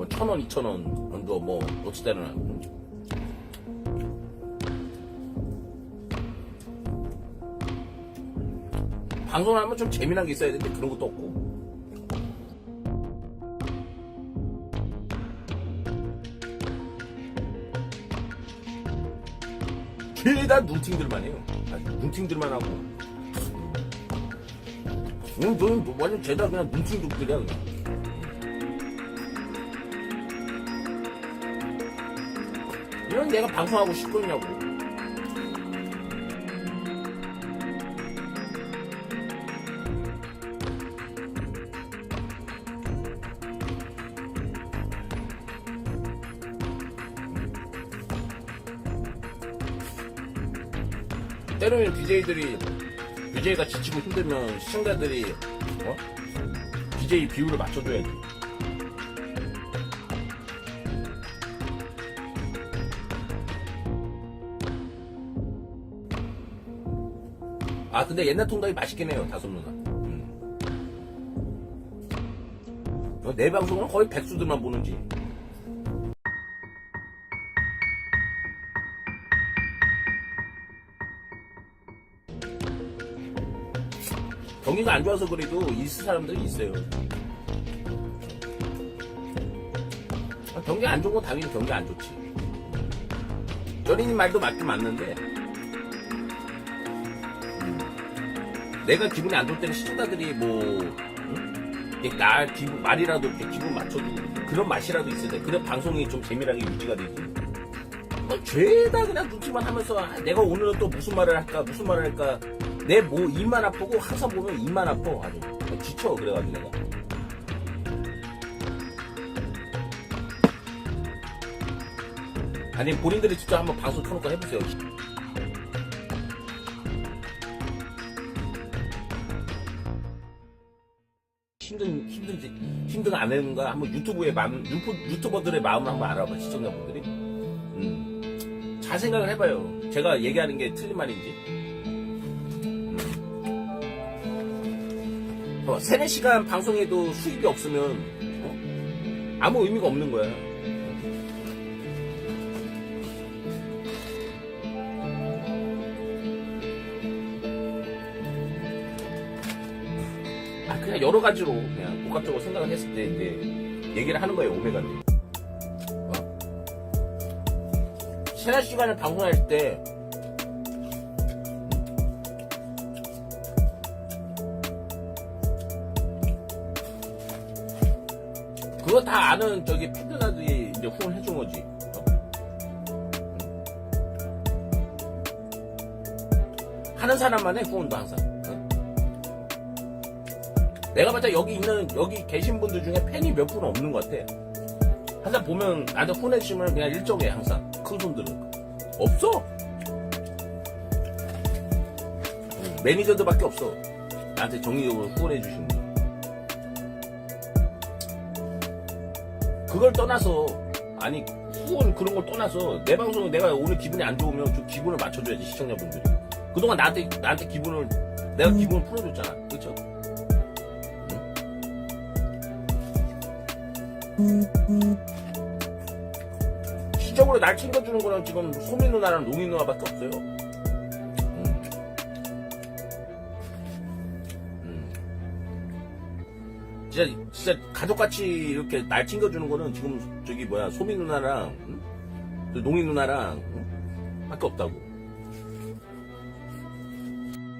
뭐 천 원, 이천 원 정도 뭐 어찌되나. 방송을 하면 좀 재미난 게 있어야 되는데 그런 것도 없고. 죄다 눈팅들만 해요. 아, 눈팅들만 하고. 응, 너는 뭐 완전 죄다 그냥 눈팅족들이야 그냥 이런 내가 방송하고 싶겠냐고 때로는 BJ들이 BJ가 지치고 힘들면 시청자들이 어? BJ 비율을 맞춰줘야지. 아 근데 옛날 통닭이 맛있긴 해요 다솜 누나. 음. 어, 내 방송은 거의 백수들만 보는지. 경기가 안 좋아서 그래도 있을 사람들이 있어요. 아, 경기 안 좋은 건 당연히 경기 안 좋지. 연인님 말도 맞긴 맞는데, 내가 기분이 안 좋을 때는 시청자들이 뭐, 응? 나 기분, 말이라도 이렇게 기분 맞춰주고, 그런 맛이라도 있어야 돼. 그래 방송이 좀 재미나게 유지가 되지. 뭐 죄다 그냥 눈치만 하면서 아, 내가 오늘은 또 무슨 말을 할까 무슨 말을 할까 내 뭐 입만 아프고 항상 보면 입만 아파 아주 지쳐 그래가지고 내가 아니 본인들이 직접 한번 방송 켜놓고 해보세요 힘든 힘든지 힘든 안 하는가 한번 유튜브의 마음 유튜, 유튜버 들의 마음을 한번 알아봐 시청자분들이. 음, 잘 생각을 해봐요. 제가 얘기하는 게 틀린 말인지. 어, 세네 시간 방송해도 수입이 없으면 어? 아무 의미가 없는 거야. 아 그냥 여러 가지로 그냥 복합적으로 생각을 했을 때 이제 얘기를 하는 거예요 오메가는. 어? 세네 시간을 방송할 때 그거 다 아는 저기 팬들한테 이제 후원을 해준 거지. 어? 하는 사람만 해 후원도 항상. 어? 내가 때 여기 있는 여기 계신 분들 중에 팬이 몇 분은 없는 것 같아. 항상 보면 나한테 후원해주시면 그냥 일정해 항상 큰 손들은 없어. 어, 매니저들밖에 없어. 나한테 정기적으로 후원해 주시는 분. 그걸 떠나서 아니 후원 그런 걸 떠나서 내 방송에 내가 오늘 기분이 안 좋으면 좀 기분을 맞춰줘야지 시청자분들이 그동안 나한테 나한테 기분을 내가 기분을 풀어줬잖아 시적으로 날 챙겨주는 거는 지금 소민 누나랑 농이 누나밖에 없어요. 음. 음. 진짜 진짜 가족같이 이렇게 날 챙겨주는 거는 지금 저기 뭐야 소민 누나랑 응? 저 농이 누나랑 응? 밖에 없다고.